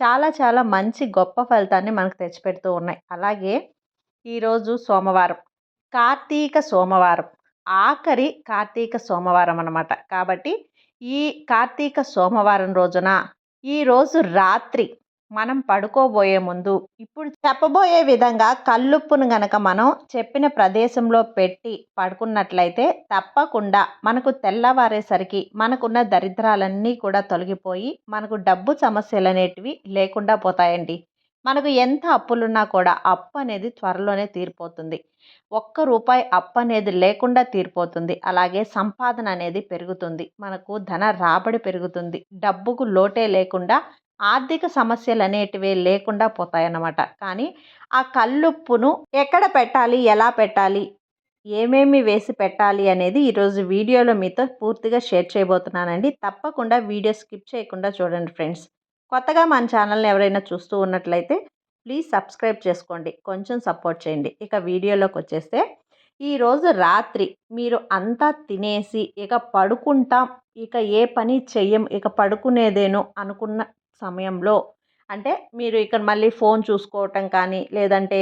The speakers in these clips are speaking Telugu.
చాలా చాలా మంచి గొప్ప ఫలితాన్ని మనకు తెచ్చిపెడుతూ ఉన్నాయి. అలాగే ఈరోజు సోమవారం కార్తీక సోమవారం ఆఖరి కార్తీక సోమవారం అనమాట కాబట్టి ఈ కార్తీక సోమవారం రోజున ఈరోజు రాత్రి మనం పడుకోబోయే ముందు ఇప్పుడు చెప్పబోయే విధంగా కల్లుప్పును గనక మనం చెప్పిన ప్రదేశంలో పెట్టి పడుకున్నట్లయితే తప్పకుండా మనకు తెల్లవారేసరికి మనకున్న దరిద్రాలన్నీ కూడా తొలగిపోయి మనకు డబ్బు సమస్యలు అనేటివి లేకుండా పోతాయండి. మనకు ఎంత అప్పులున్నా కూడా అప్పు అనేది త్వరలోనే తీరిపోతుంది. ఒక్క రూపాయి అప్పు అనేది లేకుండా తీరిపోతుంది. అలాగే సంపాదన అనేది పెరుగుతుంది. మనకు ధన రాబడి పెరుగుతుంది. డబ్బుకు లోటే లేకుండా ఆర్థిక సమస్యలు అనేటివి లేకుండా పోతాయన్నమాట. కానీ ఆ కల్లుప్పును ఎక్కడ పెట్టాలి ఎలా పెట్టాలి ఏమేమి వేసి పెట్టాలి అనేది ఈరోజు వీడియోలో మీతో పూర్తిగా షేర్ చేయబోతున్నానండి. తప్పకుండా వీడియో స్కిప్ చేయకుండా చూడండి ఫ్రెండ్స్. కొత్తగా మన ఛానల్ని ఎవరైనా చూస్తూ ఉన్నట్లయితే ప్లీజ్ సబ్స్క్రైబ్ చేసుకోండి. కొంచెం సపోర్ట్ చేయండి. ఇక వీడియోలోకి వచ్చేస్తే ఈరోజు రాత్రి మీరు అంతా తినేసి ఇక పడుకుంటాం ఇక ఏ పని చెయ్యం ఇక పడుకునేదేను అనుకున్న సమయంలో. అంటే మీరు ఇక్కడ మళ్ళీ ఫోన్ చూసుకోవటం కానీ లేదంటే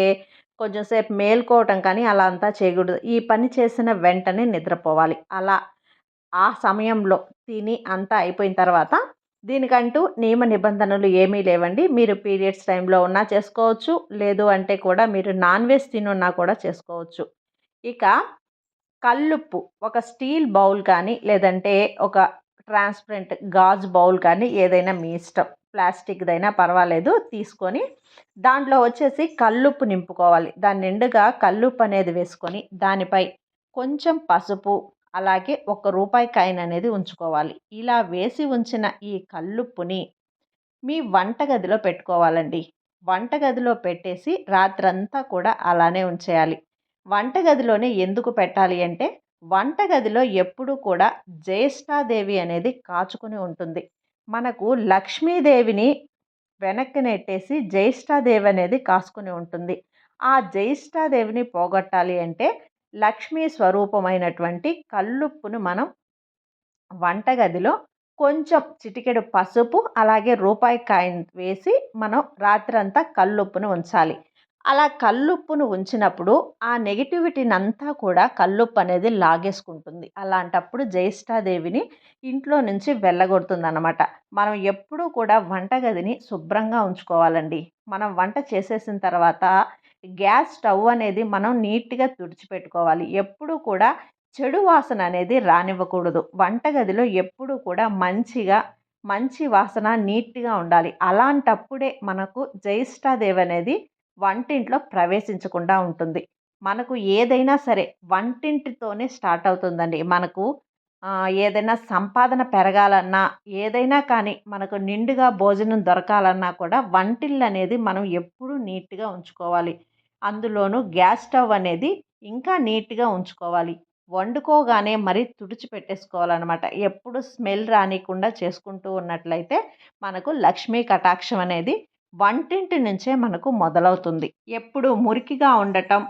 కొంచెంసేపు మేల్కోవటం కానీ అలా అంతా చేయకూడదు. ఈ పని చేసిన వెంటనే నిద్రపోవాలి. అలా ఆ సమయంలో తిని అంతా అయిపోయిన తర్వాత దీనికంటూ నియమ నిబంధనలు ఏమీ లేవండి. మీరు పీరియడ్స్ టైంలో ఉన్నా చేసుకోవచ్చు. లేదు అంటే కూడా మీరు నాన్ వెజ్ తినున్నా కూడా చేసుకోవచ్చు. ఇక కల్లుప్పు ఒక స్టీల్ బౌల్ కానీ లేదంటే ఒక ట్రాన్స్పరెంట్ గాజు బౌల్ కానీ ఏదైనా మీ ఇష్టం. ప్లాస్టిక్దైనా పర్వాలేదు తీసుకొని దాంట్లో వచ్చేసి కల్లుప్పు నింపుకోవాలి. దాని నిండుగా కల్లుప్పు అనేది వేసుకొని దానిపై కొంచెం పసుపు అలాగే ఒక రూపాయి కాయిన్ అనేది ఉంచుకోవాలి. ఇలా వేసి ఉంచిన ఈ కల్లుప్పుని మీ వంటగదిలో పెట్టుకోవాలండి. వంటగదిలో పెట్టేసి రాత్రంతా కూడా అలానే ఉంచేయాలి. వంటగదిలోనే ఎందుకు పెట్టాలి అంటే వంటగదిలో ఎప్పుడూ కూడా జ్యేష్ఠాదేవి అనేది కాచుకుని ఉంటుంది. మనకు లక్ష్మీదేవిని వెనక్కి నెట్టేసి జ్యేష్ఠాదేవి అనేది కాసుకుని ఉంటుంది. ఆ జ్యేష్ఠాదేవిని పోగొట్టాలి అంటే లక్ష్మీ స్వరూపమైనటువంటి కల్లుప్పును మనం వంటగదిలో కొంచెం చిటికెడు పసుపు అలాగే రూపాయి కాయిన్ వేసి మనం రాత్రంతా కల్లుప్పును ఉంచాలి. అలా కల్లుప్పును ఉంచినప్పుడు ఆ నెగిటివిటీని అంతా కూడా కల్లుప్పు అనేది లాగేసుకుంటుంది. అలాంటప్పుడు జ్యేష్ఠాదేవిని ఇంట్లో నుంచి వెళ్ళగొడుతుంది అనమాట మనం ఎప్పుడూ కూడా వంటగదిని శుభ్రంగా ఉంచుకోవాలండి. మనం వంట చేసేసిన తర్వాత గ్యాస్ స్టవ్ అనేది మనం నీట్గా తుడిచిపెట్టుకోవాలి. ఎప్పుడూ కూడా చెడు వాసన అనేది రానివ్వకూడదు. వంటగదిలో ఎప్పుడూ కూడా మంచిగా మంచి వాసన నీట్గా ఉండాలి. అలాంటప్పుడే మనకు జ్యేష్ఠాదేవి అనేది వంటింట్లో ప్రవేశించకుండా ఉంటుంది. మనకు ఏదైనా సరే వంటింటితోనే స్టార్ట్ అవుతుందండి. మనకు ఏదైనా సంపాదన పెరగాలన్నా ఏదైనా కానీ మనకు నిండుగా భోజనం దొరకాలన్నా కూడా వంటిల్లు అనేది మనం ఎప్పుడూ నీట్గా ఉంచుకోవాలి. అందులోనూ గ్యాస్ స్టవ్ అనేది ఇంకా నీట్గా ఉంచుకోవాలి. వండుకోగానే మరీ తుడిచి పెట్టేసుకోవాలన్నమాట. ఎప్పుడు స్మెల్ రానికుండా చేసుకుంటూ ఉన్నట్లయితే మనకు లక్ష్మీ కటాక్షం అనేది వంటింటి నుంచే మనకు మొదలవుతుంది. ఎప్పుడు మురికిగా ఉండటం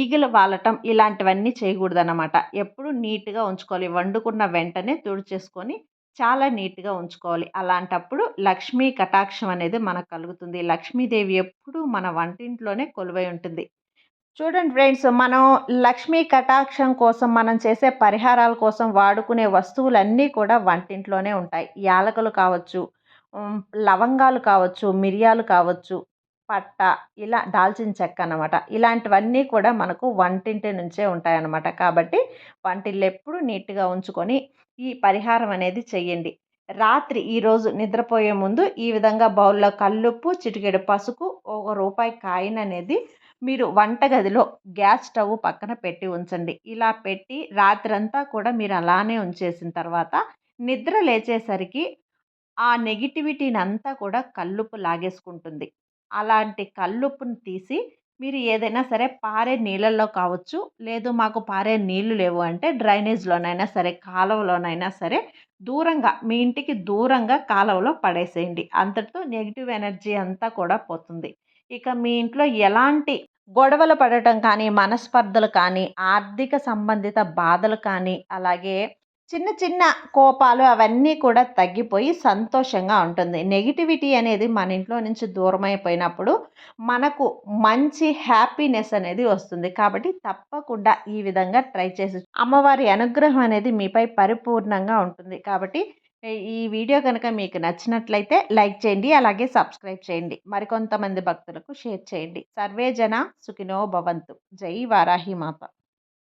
ఈగలు వాలటం ఇలాంటివన్నీ చేయకూడదన్నమాట. ఎప్పుడు నీట్గా ఉంచుకోవాలి. వండుకున్న వెంటనే తుడిచేసుకొని చాలా నీట్గా ఉంచుకోవాలి. అలాంటప్పుడు లక్ష్మీ కటాక్షం అనేది మనకు కలుగుతుంది. లక్ష్మీదేవి ఎప్పుడూ మన వంటింట్లోనే కొలువై ఉంటుంది. చూడండి ఫ్రెండ్స్ మనం లక్ష్మీ కటాక్షం కోసం మనం చేసే పరిహారాల కోసం వాడుకునే వస్తువులన్నీ కూడా వంటింట్లోనే ఉంటాయి. యాలకులు కావచ్చు లవంగాలు కావచ్చు మిరియాలు కావచ్చు పట్ట ఇలా దాల్చిన చెక్క అనమాట ఇలాంటివన్నీ కూడా మనకు వంటింటి నుంచే ఉంటాయన్నమాట. కాబట్టి వంటిల్లు ఎప్పుడు నీట్గా ఉంచుకొని ఈ పరిహారం అనేది చెయ్యండి. రాత్రి ఈరోజు నిద్రపోయే ముందు ఈ విధంగా బౌల్లో కల్లుప్పు చిటికెడు పసుపు ఒక రూపాయి కాయిన్ అనేది మీరు వంటగదిలో గ్యాస్ స్టవ్ పక్కన పెట్టి ఉంచండి. ఇలా పెట్టి రాత్రంతా కూడా మీరు అలానే ఉంచేసిన తర్వాత నిద్ర లేచేసరికి ఆ నెగిటివిటీని అంతా కూడా కల్లుపు లాగేసుకుంటుంది. అలాంటి కల్లుప్పుని తీసి మీరు ఏదైనా సరే పారే నీళ్ళల్లో కావచ్చు లేదు మాకు పారే నీళ్ళు లేవు అంటే డ్రైనేజ్లోనైనా సరే కాలువలోనైనా సరే దూరంగా మీ ఇంటికి దూరంగా కాలువలో పడేసేయండి. అంతటితో నెగిటివ్ ఎనర్జీ అంతా కూడా పోతుంది. ఇక మీ ఇంట్లో ఎలాంటి గొడవలు పడటం కానీ మనస్పర్ధలు కానీ ఆర్థిక సంబంధిత బాధలు కానీ అలాగే చిన్న చిన్న కోపాలు అవన్నీ కూడా తగ్గిపోయి సంతోషంగా ఉంటుంది. నెగిటివిటీ అనేది మన ఇంట్లో నుంచి దూరం అయిపోయినప్పుడు మనకు మంచి హ్యాపీనెస్ అనేది వస్తుంది. కాబట్టి తప్పకుండా ఈ విధంగా ట్రై చేసి అమ్మవారి అనుగ్రహం అనేది మీపై పరిపూర్ణంగా ఉంటుంది. కాబట్టి ఈ వీడియో కనుక మీకు నచ్చినట్లయితే లైక్ చేయండి అలాగే సబ్స్క్రైబ్ చేయండి. మరికొంతమంది భక్తులకు షేర్ చేయండి. సర్వే జన సుఖినో భవంతు. జై వారాహి మాత.